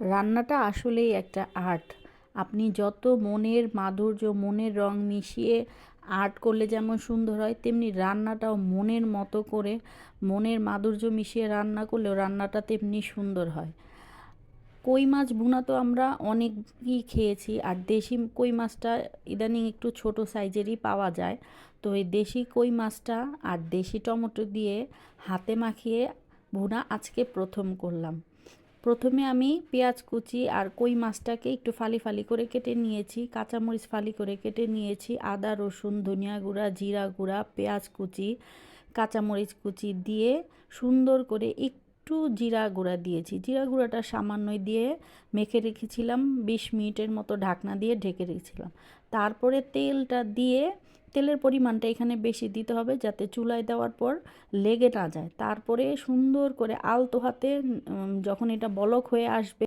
রান্নাটা আসলেই একটা আর্ট। আপনি যত মনের মাধুর্য, মনের রং মিশিয়ে আর্ট করলে যেমন সুন্দর হয়, তেমনি রান্নাটাও মনের মতো করে, মনের মাধুর্য মিশিয়ে রান্না করলেও রান্নাটা তেমনি সুন্দর হয়। কই মাছ ভুনা তো আমরা অনেকই খেয়েছি, আর দেশি কই মাছটা ইদানিং একটু ছোট সাইজেরই পাওয়া যায়। তো এই দেশি কই মাছটা আর দেশি টমেটো দিয়ে হাতে মাখিয়ে ভুনা আজকে প্রথম করলাম। প্রথমে আমি পেঁয়াজ কুচি আর কই মাছটাকে একটু ফালি ফালি করে কেটে নিয়েছি, কাঁচামরিচ ফালি করে কেটে নিয়েছি, আদা, রসুন, ধনিয়া গুঁড়া, জিরা গুঁড়া, পেঁয়াজ কুচি, কাঁচামরিচ কুচি দিয়ে সুন্দর করে একটু জিরা গুঁড়া দিয়েছি। জিরা গুঁড়াটা সামান্যই দিয়ে মেখে রেখেছিলাম, বিশ মিনিটের মতো ঢাকনা দিয়ে ঢেকে রেখেছিলাম। তারপরে তেলটা দিয়ে তেলের পরিমাণটা এখানে বেশি দিতে হবে যাতে চুলায় দেওয়ার পর লেগে না যায়। তারপরে সুন্দর করে আলতো হাতে যখন এটা বলক হয়ে আসবে